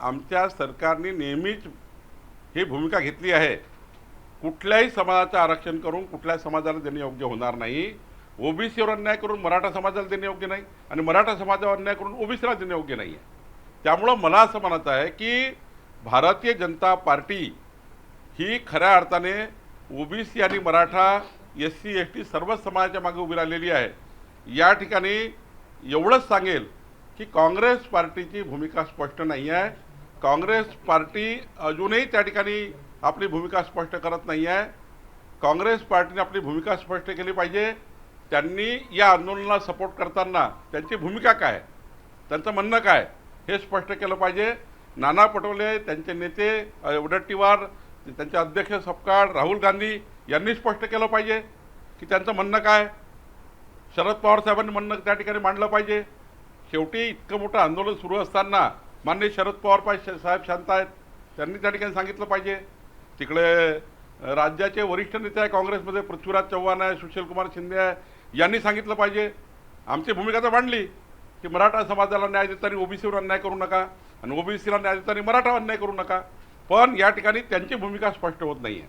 आमच्या सरकारने नेहमीच ही भूमिका घेतली आहे. कुठल्याही समाजाचं आरक्षण करून कुठल्याही समाजाला देणे योग्य होणार नाही. ओबीसीवर अन्याय करून मराठा समाजाला देणे योग्य नाही आणि मराठा समाजावर अन्याय करून ओबीसीला देणे योग्य नाही. आहे त्यामुळं मला असं म्हणायचं आहे की भारतीय जनता पार्टी ही खऱ्या अर्थाने ओबीसी आणि Maratha S C S T सर्वच समाजाच्या मागे उभी राहिलेली आहे. या ठिकाणी एवढंच सांगेल की काँग्रेस पार्टीची भूमिका स्पष्ट नाही आहे. काँग्रेस पार्टी अजूनही त्या ठिकाणी आपली भूमिका स्पष्ट करत नाही आहे. काँग्रेस पार्टीने आपली भूमिका स्पष्ट केली पाहिजे. त्यांनी या आंदोलनाला सपोर्ट करताना त्यांची भूमिका काय? त्यांचं म्हणणं काय? हे स्पष्ट केलं पाहिजे. नाना पटोले त्यांचे नेते वडट्टीवार त्यांचे अध्यक्ष सपकाळ राहुल गांधी यांनी स्पष्ट केलं पाहिजे की त्यांचं म्हणणं काय? शरद पवार साहेबांनी म्हणणं त्या ठिकाणी मांडलं पाहिजे. शेवटी इतकं मोठं आंदोलन सुरू असताना मान्य शरद पवार पा- साहेब शांत आहेत. त्यांनी त्या ठिकाणी सांगितलं पाहिजे. तिकडे राज्याचे वरिष्ठ नेते आहे काँग्रेसमध्ये पृथ्वीराज चव्हाण आहे सुशीलकुमार शिंदे आहे यांनी सांगितलं पाहिजे. आमची भूमिका तर मांडली की मराठा समाजाला न्याय देताना ओबीसीवर अन्याय करू नका आणि ओबीसीला न्याय देताना मराठा अन्याय करू नका. पण या ठिकाणी त्यांची भूमिका स्पष्ट होत नाही आहे